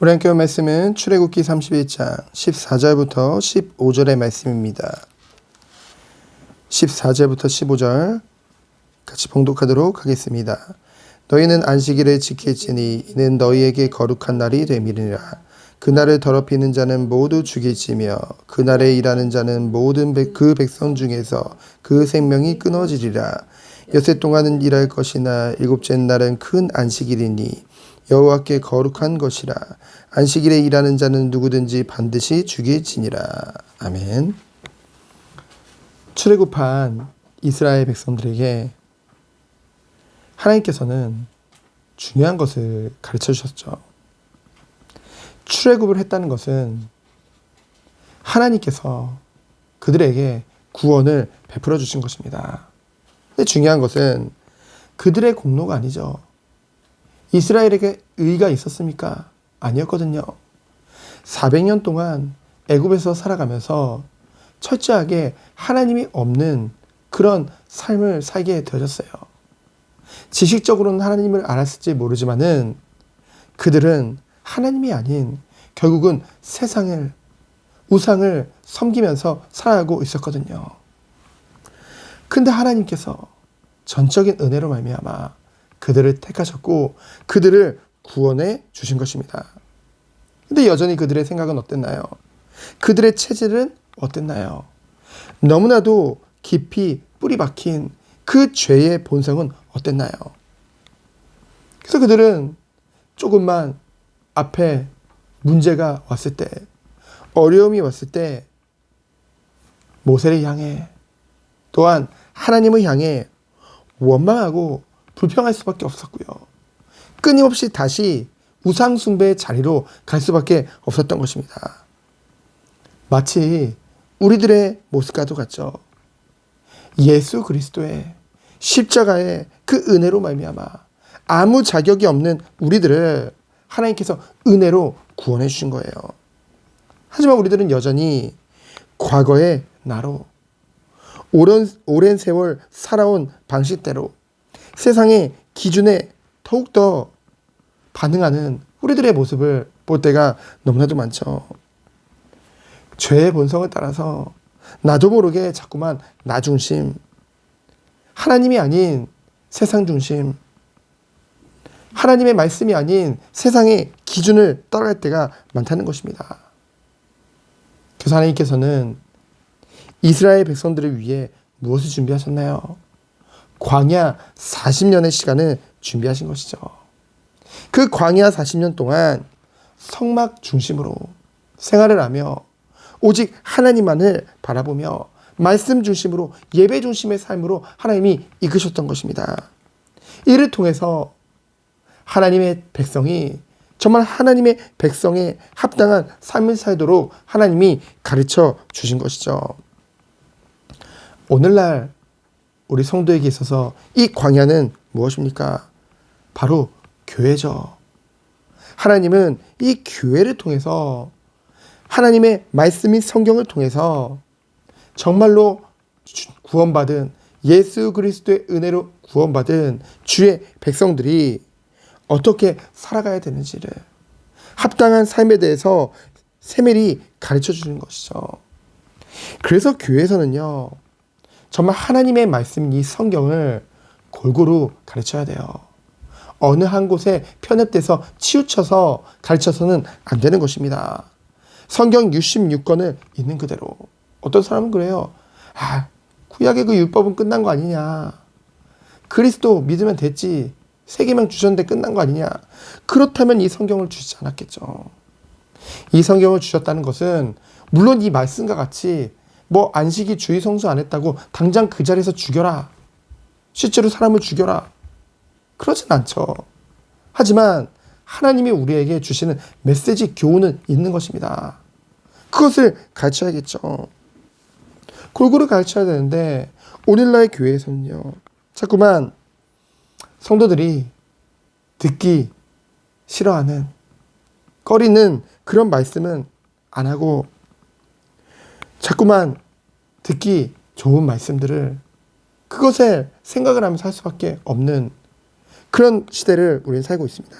함께 본 말씀은 출애굽기 31장 14절부터 15절의 말씀입니다. 14절부터 15절 같이 봉독하도록 하겠습니다. 너희는 안식일을 지킬지니 이는 너희에게 거룩한 날이 됨이니라. 그날을 더럽히는 자는 모두 죽일지며 그날에 일하는 자는 모든 백- 그 백성 중에서 그 생명이 끊어지리라. 여세 동안은 일할 것이나 일곱째 날은 큰 안식일이니 여호와께 거룩한 것이라. 안식일에 일하는 자는 누구든지 반드시 죽일지니라. 아멘. 출애굽한 이스라엘 백성들에게 하나님께서는 중요한 것을 가르쳐 주셨죠. 출애굽을 했다는 것은 하나님께서 그들에게 구원을 베풀어 주신 것입니다. 근데 중요한 것은 그들의 공로가 아니죠. 이스라엘에게 의가 있었습니까? 아니었거든요. 400년 동안 애굽에서 살아가면서 철저하게 하나님이 없는 그런 삶을 살게 되어졌어요. 지식적으로는 하나님을 알았을지 모르지만은 그들은 하나님이 아닌 결국은 세상을 우상을 섬기면서 살아가고 있었거든요. 근데 하나님께서 전적인 은혜로 말미암아 그들을 택하셨고 그들을 구원해 주신 것입니다. 근데 여전히 그들의 생각은 어땠나요? 그들의 체질은 어땠나요? 너무나도 깊이 뿌리 박힌 그 죄의 본성은 어땠나요? 그래서 그들은 조금만 앞에 문제가 왔을 때, 어려움이 왔을 때, 모세를 향해, 또한 하나님을 향해 원망하고 불평할 수밖에 없었고요. 끊임없이 다시 우상숭배의 자리로 갈 수밖에 없었던 것입니다. 마치 우리들의 모습과도 같죠. 예수 그리스도의 십자가의 그 은혜로 말미암아 아무 자격이 없는 우리들을 하나님께서 은혜로 구원해 주신 거예요. 하지만 우리들은 여전히 과거의 나로 오랜, 오랜 세월 살아온 방식대로 세상의 기준에 더욱더 반응하는 우리들의 모습을 볼 때가 너무나도 많죠. 죄의 본성을 따라서 나도 모르게 자꾸만 나 중심, 하나님이 아닌 세상 중심, 하나님의 말씀이 아닌 세상의 기준을 따라갈 때가 많다는 것입니다. 그래서 하나님께서는 이스라엘 백성들을 위해 무엇을 준비하셨나요? 광야 40년의 시간을 준비하신 것이죠. 그 광야 40년 동안 성막 중심으로 생활을 하며 오직 하나님만을 바라보며 말씀 중심으로 예배 중심의 삶으로 하나님이 이끄셨던 것입니다. 이를 통해서 하나님의 백성이 정말 하나님의 백성에 합당한 삶을 살도록 하나님이 가르쳐 주신 것이죠. 오늘날 우리 성도에게 있어서 이 광야는 무엇입니까? 바로 교회죠. 하나님은 이 교회를 통해서 하나님의 말씀인 성경을 통해서 정말로 구원받은 예수 그리스도의 은혜로 구원받은 주의 백성들이 어떻게 살아가야 되는지를 합당한 삶에 대해서 세밀히 가르쳐 주는 것이죠. 그래서 교회에서는요, 정말 하나님의 말씀인 이 성경을 골고루 가르쳐야 돼요. 어느 한 곳에 편협돼서 치우쳐서 가르쳐서는 안 되는 것입니다. 성경 66권을 있는 그대로. 어떤 사람은 그래요. 아, 구약의 그 율법은 끝난 거 아니냐. 그리스도 믿으면 됐지. 세계명 주셨는데 끝난 거 아니냐. 그렇다면 이 성경을 주시지 않았겠죠. 이 성경을 주셨다는 것은 물론 이 말씀과 같이 뭐 안식이 주의 성수 안 했다고 당장 그 자리에서 죽여라. 실제로 사람을 죽여라. 그러진 않죠. 하지만 하나님이 우리에게 주시는 메시지 교훈은 있는 것입니다. 그것을 가르쳐야겠죠. 골고루 가르쳐야 되는데 오늘날 교회에서는요. 자꾸만 성도들이 듣기 싫어하는 꺼리는 그런 말씀은 안 하고 자꾸만 듣기 좋은 말씀들을 그것에 생각을 하면서 할 수밖에 없는 그런 시대를 우리는 살고 있습니다.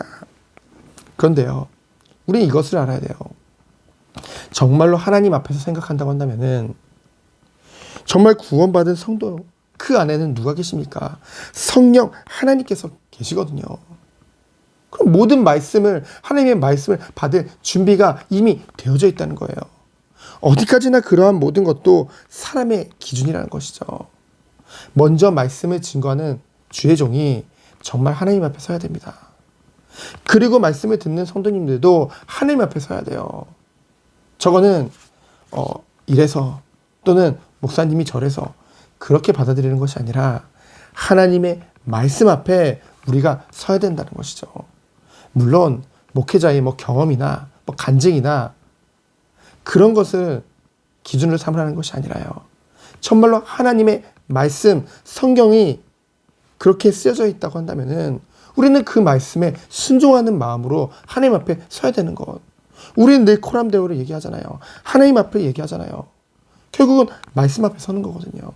그런데요, 우리 이것을 알아야 돼요. 정말로 하나님 앞에서 생각한다고 한다면은 정말 구원받은 성도 그 안에는 누가 계십니까? 성령 하나님께서 계시거든요. 그럼 모든 말씀을 하나님의 말씀을 받을 준비가 이미 되어져 있다는 거예요. 어디까지나 그러한 모든 것도 사람의 기준이라는 것이죠. 먼저 말씀을 증거하는 주의 종이 정말 하나님 앞에 서야 됩니다. 그리고 말씀을 듣는 성도님들도 하나님 앞에 서야 돼요. 저거는 어 이래서 또는 목사님이 저래서 그렇게 받아들이는 것이 아니라 하나님의 말씀 앞에 우리가 서야 된다는 것이죠. 물론 목회자의 뭐 경험이나 뭐 간증이나 그런 것을 기준으로 삼으라는 것이 아니라요. 정말로 하나님의 말씀, 성경이 그렇게 쓰여져 있다고 한다면은 우리는 그 말씀에 순종하는 마음으로 하나님 앞에 서야 되는 것. 우리는 늘 코람데오를 얘기하잖아요. 하나님 앞에 얘기하잖아요. 결국은 말씀 앞에 서는 거거든요.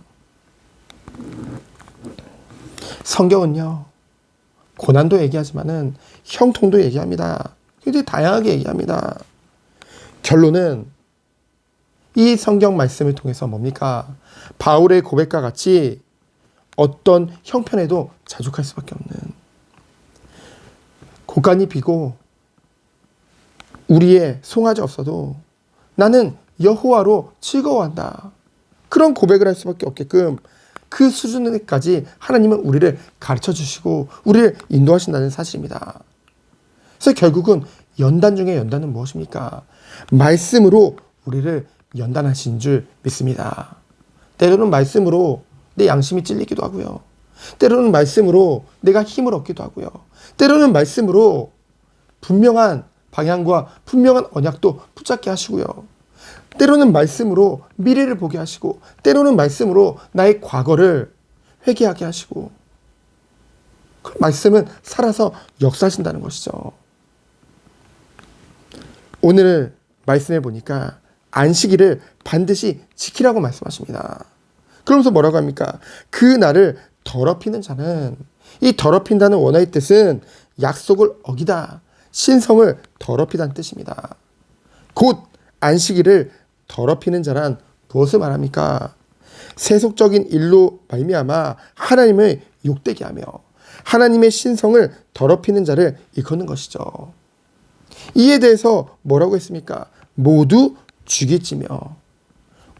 성경은요, 고난도 얘기하지만은 형통도 얘기합니다. 굉장히 다양하게 얘기합니다. 결론은 이 성경 말씀을 통해서 뭡니까? 바울의 고백과 같이 어떤 형편에도 자족할 수밖에 없는 고간이 비고 우리의 송아지 없어도 나는 여호와로 즐거워한다. 그런 고백을 할 수밖에 없게끔 그 수준까지 하나님은 우리를 가르쳐 주시고 우리를 인도하신다는 사실입니다. 그래서 결국은 연단 중에 연단은 무엇입니까? 말씀으로 우리를 연단하신 줄 믿습니다. 때로는 말씀으로 내 양심이 찔리기도 하고요. 때로는 말씀으로 내가 힘을 얻기도 하고요. 때로는 말씀으로 분명한 방향과 분명한 언약도 붙잡게 하시고요. 때로는 말씀으로 미래를 보게 하시고, 때로는 말씀으로 나의 과거를 회개하게 하시고, 그 말씀은 살아서 역사하신다는 것이죠. 오늘 말씀해 보니까 안식일을 반드시 지키라고 말씀하십니다. 그러면서 뭐라고 합니까? 그 날을 더럽히는 자는 이 더럽힌다는 원어의 뜻은 약속을 어기다, 신성을 더럽히다는 뜻입니다. 곧 안식일을 더럽히는 자란 무엇을 말합니까? 세속적인 일로 말미암아 하나님을 욕되게 하며 하나님의 신성을 더럽히는 자를 일컫는 것이죠. 이에 대해서 뭐라고 했습니까? 모두 죽이지며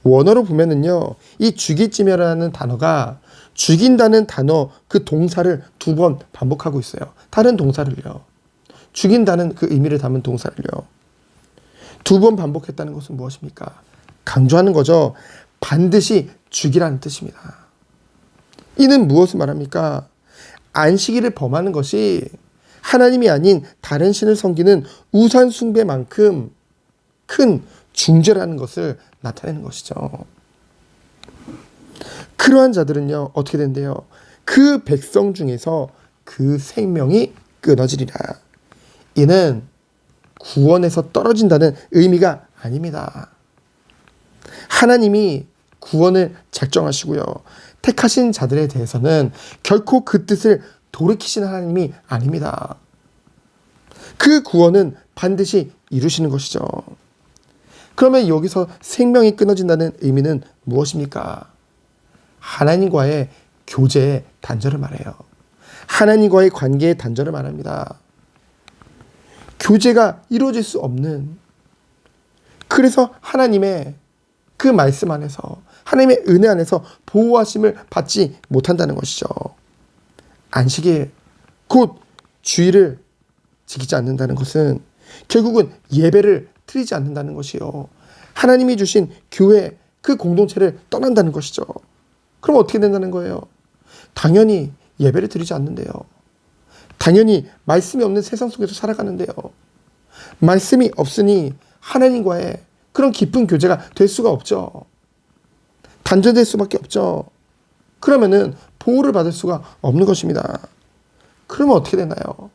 원어로 보면은요, 이 죽이지며라는 단어가 죽인다는 단어 그 동사를 두 번 반복하고 있어요. 다른 동사를요. 죽인다는 그 의미를 담은 동사를요. 두 번 반복했다는 것은 무엇입니까? 강조하는 거죠. 반드시 죽이라는 뜻입니다. 이는 무엇을 말합니까? 안식일을 범하는 것이 하나님이 아닌 다른 신을 섬기는 우산 숭배만큼 큰 중죄라는 것을 나타내는 것이죠. 그러한 자들은요, 어떻게 된대요? 그 백성 중에서 그 생명이 끊어지리라. 이는 구원에서 떨어진다는 의미가 아닙니다. 하나님이 구원을 작정하시고요. 택하신 자들에 대해서는 결코 그 뜻을 돌이키시는 하나님이 아닙니다. 그 구원은 반드시 이루시는 것이죠. 그러면 여기서 생명이 끊어진다는 의미는 무엇입니까? 하나님과의 교제의 단절을 말해요. 하나님과의 관계의 단절을 말합니다. 교제가 이루어질 수 없는 그래서 하나님의 그 말씀 안에서 하나님의 은혜 안에서 보호하심을 받지 못한다는 것이죠. 안식일 곧 주의를 지키지 않는다는 것은 결국은 예배를 드리지 않는다는 것이요. 하나님이 주신 교회 그 공동체를 떠난다는 것이죠. 그럼 어떻게 된다는 거예요? 당연히 예배를 드리지 않는데요. 당연히 말씀이 없는 세상 속에서 살아가는데요. 말씀이 없으니 하나님과의 그런 깊은 교제가 될 수가 없죠. 단절될 수밖에 없죠. 그러면은 보호를 받을 수가 없는 것입니다. 그러면 어떻게 되나요?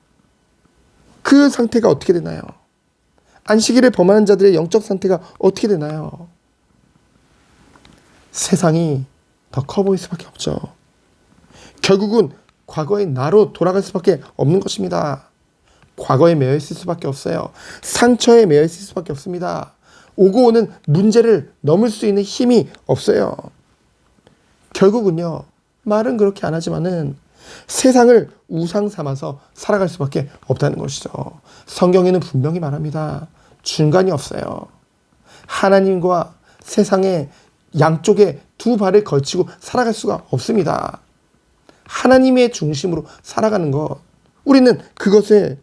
그 상태가 어떻게 되나요? 안식일을 범하는 자들의 영적 상태가 어떻게 되나요? 세상이 더 커 보일 수밖에 없죠. 결국은 과거의 나로 돌아갈 수밖에 없는 것입니다. 과거에 매여 있을 수밖에 없어요. 상처에 매여 있을 수밖에 없습니다. 오고 오는 문제를 넘을 수 있는 힘이 없어요. 결국은요, 말은 그렇게 안 하지만은 세상을 우상 삼아서 살아갈 수밖에 없다는 것이죠. 성경에는 분명히 말합니다. 중간이 없어요. 하나님과 세상의 양쪽에 두 발을 걸치고 살아갈 수가 없습니다. 하나님의 중심으로 살아가는 것. 우리는 그것을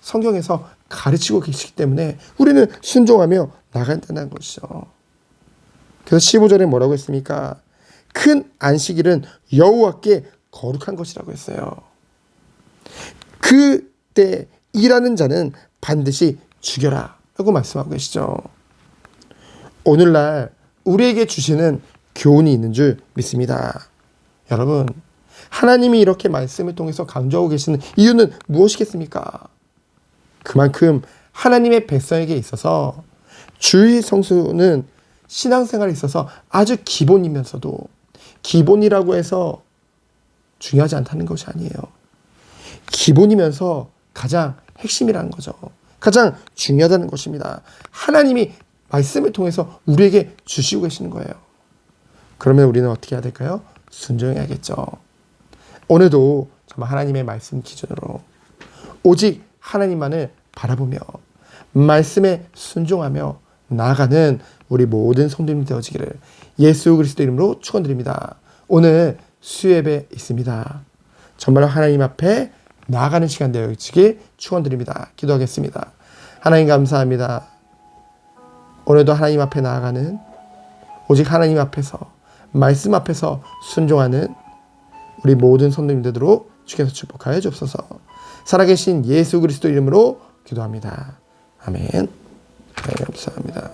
성경에서 가르치고 계시기 때문에 우리는 순종하며 나간다는 것이죠. 그래서 15절에 뭐라고 했습니까? 큰 안식일은 여호와께 거룩한 것이라고 했어요. 그때 일하는 자는 반드시 죽여라 라고 말씀하고 계시죠. 오늘날 우리에게 주시는 교훈이 있는 줄 믿습니다. 여러분, 하나님이 이렇게 말씀을 통해서 강조하고 계시는 이유는 무엇이겠습니까? 그만큼 하나님의 백성에게 있어서 주의 성수는 신앙생활에 있어서 아주 기본이면서도 기본이라고 해서 중요하지 않다는 것이 아니에요. 기본이면서 가장 핵심이라는 거죠. 가장 중요하다는 것입니다. 하나님이 말씀을 통해서 우리에게 주시고 계시는 거예요. 그러면 우리는 어떻게 해야 될까요? 순종해야겠죠. 오늘도 정말 하나님의 말씀 기준으로 오직 하나님만을 바라보며 말씀에 순종하며 나아가는 우리 모든 성도님 되어지기를 예수 그리스도 이름으로 축원드립니다. 오늘 수예배 있습니다. 정말 하나님 앞에 나아가는 시간 되어지길 축원드립니다. 기도하겠습니다. 하나님 감사합니다. 오늘도 하나님 앞에 나아가는 오직 하나님 앞에서 말씀 앞에서 순종하는 우리 모든 성도님들로 주께서 축복하여 주옵소서. 살아계신 예수 그리스도 이름으로 기도합니다. 아멘. 하나님 감사합니다.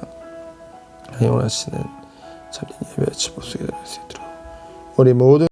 하나님 원하시는 참된 예배 집복 속에 들어갈 수 있도록 우리 모든